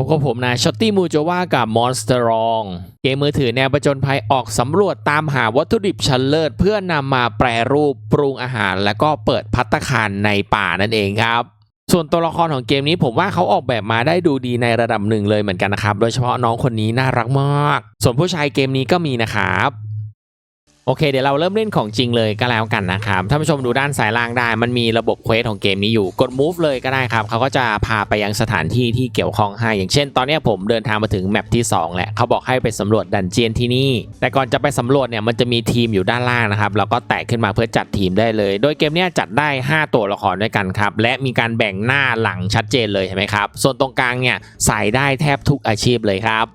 พบกับผมนายช็อตตี้มูโจวากับ Monster r o n g เกมมือถือแนวประจนภัยออกสำรวจตามหาวัตถุดิบชั้นเลิศ เพื่อนำมาแปรรูปปรุงอาหาร และก็เปิดพัตตาคารในป่านั่นเองครับ ส่วนตัวละครของเกมนี้ผมว่าเขาออกแบบมาได้ดูดีในระดับหนึ่งเลยเหมือนกันนะครับ โดยเฉพาะน้องคนนี้น่ารักมาก ส่วนผู้ชายเกมนี้ก็มีนะครับ โอเคเดี๋ยวเราเริ่มเล่นของจริงเลยก็แล้วกันนะครับท่านผู้ชมดูด้านซ้ายล่างได้มันมีระบบเควสของเกมนี้อยู่กด move เลยก็ได้ครับเขาก็จะพาไปยังสถานที่ที่เกี่ยวข้องให้ อย่างเช่น ตอนนี้ผมเดินทางมาถึงแมปที่ 2 แหละเขาบอกให้ไปสำรวจดันเจียนที่นี่ แต่ก่อนจะไปสำรวจเนี่ยมันจะมีทีมอยู่ด้านล่างนะครับเราก็แตะขึ้นมาเพื่อจัดทีมได้เลย โดยเกมนี้จัดได้ 5 ตัวละครด้วยกันครับและมีการแบ่งหน้าหลังชัดเจนเลยเห็นไหมครับส่วนตรงกลางเนี่ยใส่ได้แทบทุกอาชีพเลยครับ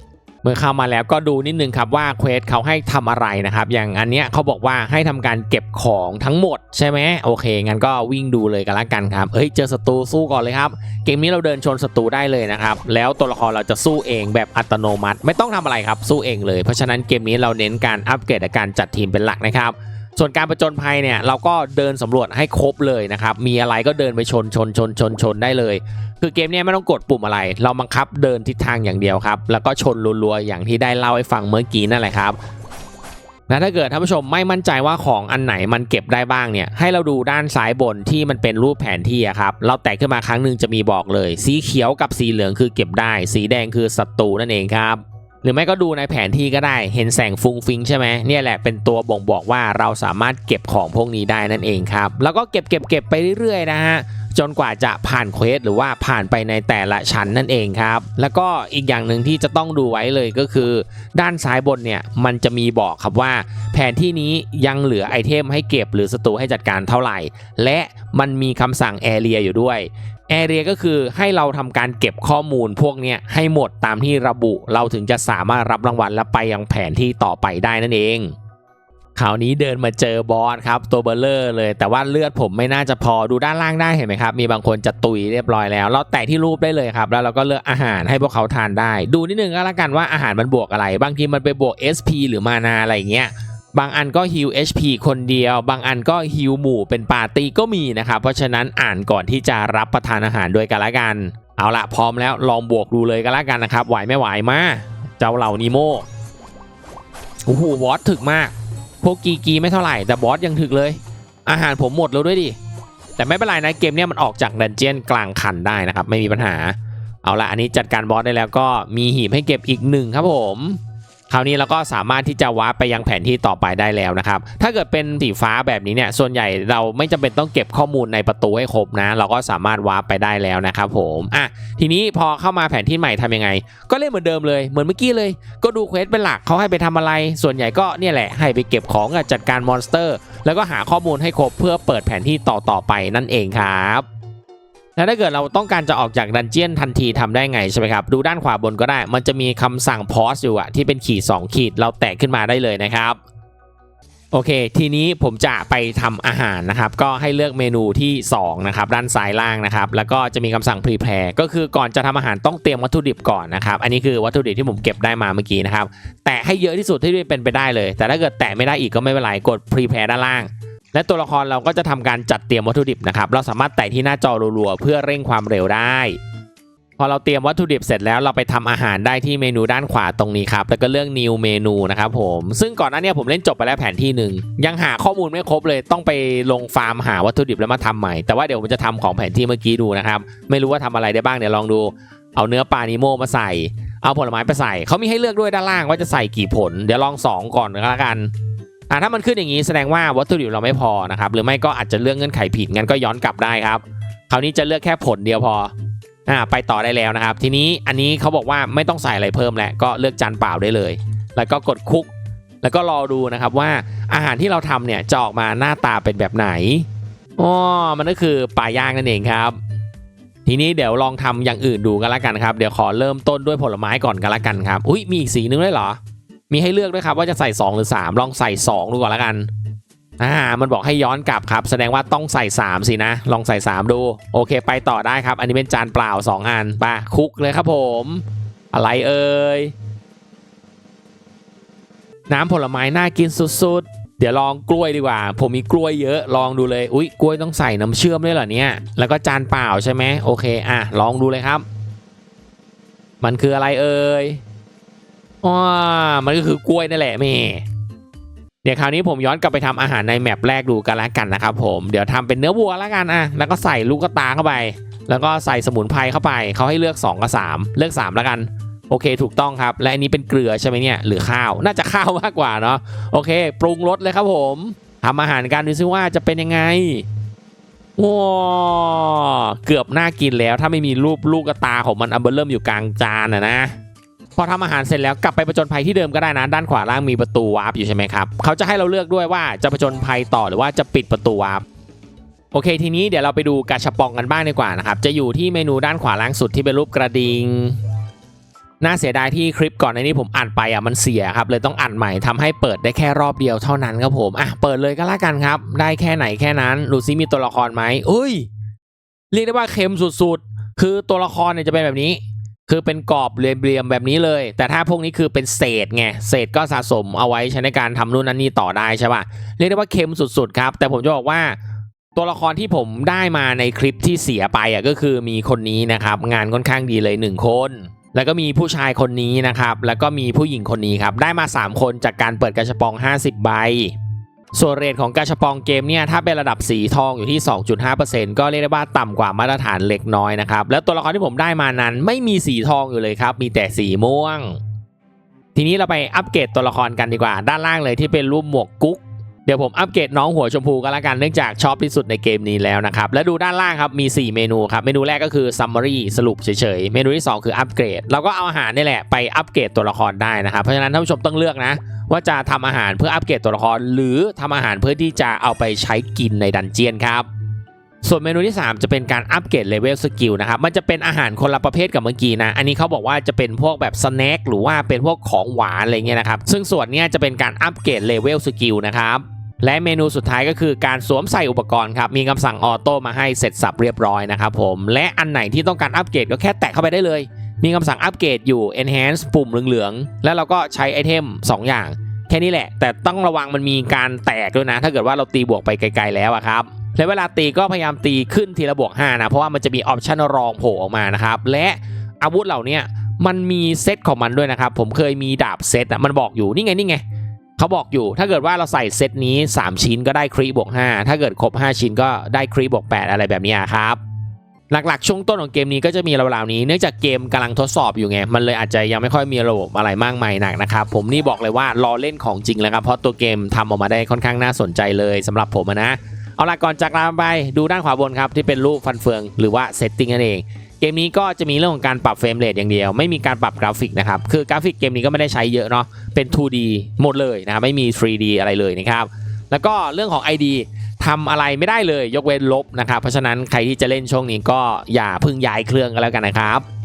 เมื่อเข้ามาแล้วก็ดูนิดนึงครับว่าเควสเขาให้ทำอะไรนะครับ อย่างอันเนี้ยเขาบอกว่าให้ทำการเก็บของทั้งหมดใช่ไหมโอเคงั้นก็วิ่งดูเลยกันละกันครับเฮ้ยเจอศัตรูสู้ก่อนเลยครับ เกมนี้เราเดินชนศัตรูได้เลยนะครับ แล้วตัวละครเราจะสู้เองแบบอัตโนมัติ ไม่ต้องทำอะไรครับสู้เองเลย เพราะฉะนั้นเกมนี้เราเน้นการอัปเกรดและการจัดทีมเป็นหลักนะครับส่วนการประจนภัยเนี่ยเราก็เดินสำรวจให้ครบเลยนะครับ มีอะไรก็เดินไปชนชนชนชนชนได้เลย คือเกมนี้ไม่ต้องกดปุ่มอะไร เราบังคับเดินทิศทางอย่างเดียวครับ แล้วก็ชนรัวๆอย่างที่ได้เล่าให้ฟังเมื่อกี้นั่นแหละครับนะถ้าเกิดท่านผู้ชมไม่มั่นใจว่าของอันไหนมันเก็บได้บ้างเนี่ยให้เราดูด้านซ้ายบนที่มันเป็นรูปแผนที่ครับเราแตะขึ้นมาครั้งหนึ่งจะมีบอกเลย สีเขียวกับสีเหลืองคือเก็บได้ สีแดงคือศัตรูนั่นเองครับ หรือไม่ก็ดูในแผนที่ก็ได้เห็นแสงฟุ้งฟิงใช่ไหมเนี่ยแหละเป็นตัวบ่งบอกว่าเราสามารถเก็บของพวกนี้ได้นั่นเองครับแล้วก็เก็บเก็บเก็บไปเรื่อยๆนะฮะ จนกว่าจะผ่านเควสหรือว่าผ่านไปในแต่ละชั้นนั่นเองครับ แล้วก็อีกอย่างหนึ่งที่จะต้องดูไว้เลยก็คือ ด้านซ้ายบนเนี่ยมันจะมีบอกครับว่า แผนที่นี้ยังเหลือไอเทมให้เก็บหรือศัตรูให้จัดการเท่าไหร่ และมันมีคำสั่งแอเรียอยู่ด้วยแอเรียก็คือให้เราทำการเก็บข้อมูลพวกเนี้ยให้หมดตามที่ระบุ เราถึงจะสามารถรับรางวัลและไปยังแผนที่ต่อไปได้นั่นเอง คราวนี้เดินมาเจอบอสครับตัวเบลเลอร์เลย แต่ว่าเลือดผมไม่น่าจะพอดูด้านล่างได้เห็นไหมครับ มีบางคนจะตุยเรียบร้อยแล้ว เราแตะที่รูปได้เลยครับ แล้วเราก็เลือกอาหารให้พวกเขาทานได้ ดูนิดนึงก็แล้วกันว่าอาหารมันบวกอะไร บางทีมันไปบวก SP หรือมานาอะไรเงี้ยบางอันก็ฮิว HP คนเดียว บางอันก็ฮิวหมู่เป็นปาร์ตี้ก็มีนะครับ เพราะฉะนั้นอ่านก่อนที่จะรับประทานอาหารด้วยกันละกัน เอาละพร้อมแล้วลองบวกดูเลยกันละกันนะครับไหวไม่ไหวมาเจ้าเหล่านิโมโอ้โหบอสถึกมาก พวกกีกีไม่เท่าไหร่แต่บอสยังถึกเลย อาหารผมหมดแล้วด้วยดิ แต่ไม่เป็นไรนะเกมเนี้ยมันออกจากดันเจียนกลางคันได้นะครับ ไม่มีปัญหา เอาละอันนี้จัดการบอสได้แล้วก็มีหีบให้เก็บอีกหนึ่งครับผม คราวนี้เราก็สามารถที่จะวาร์ปไปยังแผนที่ต่อไปได้แล้วนะครับ ถ้าเกิดเป็นสีฟ้าแบบนี้เนี่ย ส่วนใหญ่เราไม่จำเป็นต้องเก็บข้อมูลในประตูให้ครบนะ เราก็สามารถวาร์ปไปได้แล้วนะครับผมอะทีนี้พอเข้ามาแผนที่ใหม่ทำยังไง ก็เล่นเหมือนเดิมเลย เหมือนเมื่อกี้เลย ก็ดูเควสเป็นหลักเขาให้ไปทำอะไร ส่วนใหญ่ก็เนี่ยแหละ ให้ไปเก็บของจัดการมอนสเตอร์ แล้วก็หาข้อมูลให้ครบเพื่อเปิดแผนที่ต่อต่อๆไปนั่นเองครับ แล้วถ้าเกิดเราต้องการจะออกจากดันเจียนทันทีทำได้ไงใช่ไหมครับ ดูด้านขวาบนก็ได้ มันจะมีคำสั่งพอสอยู่อะที่เป็นขีด 2 ขีดเราแตะขึ้นมาได้เลยนะครับโอเค ทีนี้ผมจะไปทำอาหารนะครับ ก็ให้เลือกเมนูที่ 2 นะครับ ด้านซ้ายล่างนะครับ แล้วก็จะมีคำสั่งพรีแพร์ก็คือก่อนจะทำอาหารต้องเตรียมวัตถุดิบก่อนนะครับ อันนี้คือวัตถุดิบที่ผมเก็บได้มาเมื่อกี้นะครับ แตะให้เยอะที่สุดที่เป็นไปได้เลย แต่ถ้าเกิดแตะไม่ได้อีกก็ไม่เป็นไร กดพรีแพร์ด้านล่าง และตัวละครเราก็จะทำการจัดเตรียมวัตถุดิบนะครับ เราสามารถแตะที่หน้าจอรัวๆเพื่อเร่งความเร็วได้ พอเราเตรียมวัตถุดิบเสร็จแล้วเราไปทำอาหารได้ที่เมนูด้านขวาตรงนี้ครับ แล้วก็เลือก new เมนูนะครับผม ซึ่งก่อนหน้านี้ผมเล่นจบไปแล้วแผนที่หนึ่งยังหาข้อมูลไม่ครบเลยต้องไปลงฟาร์มหาวัตถุดิบแล้วมาทำใหม่ แต่ว่าเดี๋ยวผมจะทำของแผนที่เมื่อกี้ดูนะครับ ไม่รู้ว่าทำอะไรได้บ้างเดี๋ยวลองดู เอาเนื้อปลานิโมมาใส่ เอาผลไม้ไปใส่ เขามีให้เลือกด้วยด้านล่างว่าจะใส่กี่ผล เดี๋ยวลองสองก่อนก็แล้วกัน อ่าถ้ามันขึ้นอย่างนี้แสดงว่าวัตถุดิบเราไม่พอนะครับหรือไม่ก็อาจจะเลือกเงื่อนไขผิดงั้นก็ย้อนกลับได้ครับคราวนี้จะเลือกแค่ผลเดียวพออ่าไปต่อได้แล้วนะครับ ทีนี้อันนี้เขาบอกว่าไม่ต้องใส่อะไรเพิ่มแล้วก็เลือกจานเปล่าได้เลย แล้วก็กดคุก แล้วก็รอดูนะครับว่าอาหารที่เราทำเนี่ยจะออกมาหน้าตาเป็นแบบไหนอ๋อมันก็คือปลาย่างนั่นเองครับ ทีนี้เดี๋ยวลองทำอย่างอื่นดูกันละกันครับ เดี๋ยวขอเริ่มต้นด้วยผลไม้ก่อนกันละกันครับ อุ้ยมีอีกสีนึงด้วยเหรอ มีให้เลือกด้วยครับว่าจะใส่ 2 หรือ 3 ลองใส่ 2 ดูก่อนละกันอ่ามันบอกให้ย้อนกลับครับ แสดงว่าต้องใส่ 3 สินะ ลองใส่ 3 ดู โอเค ไปต่อได้ครับ อันนี้เป็นจานเปล่า 2 อันไปคุกเลยครับผม อะไรเอ่ยน้ำผลไม้น่ากินสุดๆ เดี๋ยวลองกล้วยดีกว่า ผมมีกล้วยเยอะ ลองดูเลย อุ๊ย กล้วยต้องใส่น้ำเชื่อมด้วยเหรอเนี่ย แล้วก็จานเปล่าใช่ไหมโอเค อะ ลองดูเลยครับ มันคืออะไรเอ่ย ว้ามันก็คือกล้วยนั่นแหละแม่เดี๋ยวคราวนี้ผมย้อนกลับไปทำอาหารในแมปแรกดูกันแล้วกันนะครับผมเดี๋ยวทำเป็นเนื้อวัวแล้วกันอะแล้วก็ใส่ลูกกระตาเข้าไป แล้วก็ใส่สมุนไพรเข้าไปเขาให้เลือก 2 กับ 3 เลือก 3 แล้วกัน โอเคถูกต้องครับ และอันนี้เป็นเกลือใช่ไหมเนี่ยหรือข้าวน่าจะข้าวมากกว่าเนาะโอเค ปรุงรสเลยครับผมทำอาหารกันดูซิว่าจะเป็นยังไงว้าเกือบน่ากินแล้วถ้าไม่มีรูปลูกกระตาของมันอันเบอร์เริ่มอยู่กลางจานอะนะ พอทำอาหารเสร็จแล้วกลับไปประจนภัยที่เดิมก็ได้นะด้านขวาล่างมีประตูวาร์ปอยู่ใช่ไหมครับเขาจะให้เราเลือกด้วยว่าจะประจนภัยต่อหรือว่าจะปิดประตูวาร์ปโอเค ทีนี้เดี๋ยวเราไปดูกาชาปองกันบ้างดีกว่านะครับจะอยู่ที่เมนูด้านขวาล่างสุดที่เป็นรูปกระดิงน่าเสียดายที่คลิปก่อนในนี้ผมอัดไปอะมันเสียครับเลยต้องอัดใหม่ทำให้เปิดได้แค่รอบเดียวเท่านั้นครับผมอะเปิดเลยก็แล้วกันครับ ได้แค่ไหนแค่นั้นดูซิมีตัวละครไหมเอ้ย เรียกได้ว่าเค็มสุดๆ คือตัวละครเนี่ยจะเป็นแบบนี้ คือเป็นกรอบเรียมๆแบบนี้เลย แต่ถ้าพวกนี้คือเป็นเศษไงเศษก็สะสมเอาไว้ใช้ในการทำนู่นนั่นนี่ต่อได้ใช่ป่ะเรียกได้ว่าเค็มสุดๆครับ แต่ผมจะบอกว่าตัวละครที่ผมได้มาในคลิปที่เสียไปอะก็คือมีคนนี้นะครับ งานค่อนข้างดีเลยหนึ่งคน แล้วก็มีผู้ชายคนนี้นะครับ แล้วก็มีผู้หญิงคนนี้ครับ ได้มา 3 คนจากการเปิดกระชบปอง 50 ใบ ส่วนเรทของกาชปองเกมเนี่ยถ้าเป็นระดับสีทองอยู่ที่ 2.5%ก็เรียกได้ว่าต่ำกว่ามาตรฐานเล็กน้อยนะครับแล้วตัวละครที่ผมได้มานั้นไม่มีสีทองอยู่เลยครับมีแต่สีม่วง ทีนี้เราไปอัปเกรดตัวละครกันดีกว่า ด้านล่างเลยที่เป็นรูปหมวกกุ๊กเดี๋ยวผมอัปเกรดน้องหัวชมพูกันละกันเนื่องจากชอบที่สุดในเกมนี้แล้วนะครับ และดูด้านล่างครับมี 4 เมนูครับ เมนูแรกก็คือ summary สรุปเฉยๆ เมนูที่ 2 คืออัปเกรดเราก็เอาอาหารนี่แหละไปอัปเกรดตัวละครได้นะครับ เพราะฉะนั้นท่านผู้ชมต้องเลือกนะ ว่าจะทำอาหารเพื่ออัปเกรดตัวละคร หรือทำอาหารเพื่อที่จะเอาไปใช้กินในดันเจียนครับ ส่วนเมนูที่ 3 จะเป็นการอัปเกรดเลเวลสกิลนะครับ มันจะเป็นอาหารคนละประเภทกับเมื่อกี้นะ อันนี้เขาบอกว่าจะเป็นพวกแบบสแน็คหรือว่าเป็นพวกของหวานอะไรเงี้ยนะครับ ซึ่งส่วนนี้จะเป็นการอัปเกรดเลเวลสกิลนะครับ และเมนูสุดท้ายก็คือการสวมใส่อุปกรณ์ครับ มีคำสั่งออโต้มาให้เสร็จสับเรียบร้อยนะครับผม และอันไหนที่ต้องการอัปเกรดก็แค่แตะเข้าไปได้เลย มีคำสั่งอัปเกรดอยู่ enhance ปุ่มเหลืองๆ แล้วเราก็ใช้ไอเทม 2 อย่าง แค่นี้แหละ แต่ต้องระวังมันมีการแตกด้วยนะ ถ้าเกิดว่าเราตีบวกไปไกลๆแล้วอะครับและเวลาตีก็พยายามตีขึ้นทีละบวก 5 นะ เพราะว่ามันจะมีออปชั่นรองโผล่ออกมานะครับ และอาวุธเหล่านี้มันมีเซตของมันด้วยนะครับ ผมเคยมีดาบเซตอะมันบอกอยู่นี่ไงนี่ไงเขาบอกอยู่ถ้าเกิดว่าเราใส่เซตนี้ 3 ชิ้นก็ได้ครีบวก 5 ถ้าเกิดครบ 5 ชิ้นก็ได้ครีบวก 8 อะไรแบบนี้ครับ หลักๆ ช่วงต้นของเกมนี้ก็จะมีราวๆนี้ เนื่องจากเกมกำลังทดสอบอยู่ไง มันเลยอาจจะยังไม่ค่อยมีระบบอะไรมากมายหนักนะครับ ผมนี่บอกเลยว่ารอเล่นของจริงแล้วครับ เพราะตัวเกมทำออกมาได้ค่อนข้างน่าสนใจเลยสำหรับผมนะ เอาละก่อนจากลาไปดูด้านขวาบนครับที่เป็นรูปฟันเฟืองหรือว่าเซตติ้งนั่นเองเกมนี้ก็จะมีเรื่องของการปรับเฟรมเรทอย่างเดียว ไม่มีการปรับกราฟิกนะครับ คือกราฟิกเกมนี้ก็ไม่ได้ใช้เยอะเนาะเป็น 2D หมดเลยนะไม่มี 3D อะไรเลยนะครับแล้วก็เรื่องของ ID ทำอะไรไม่ได้เลยยกเว้นลบนะครับ เพราะฉะนั้นใครที่จะเล่นช่วงนี้ก็อย่าพึ่งย้ายเครื่องกันแล้วกันนะครับ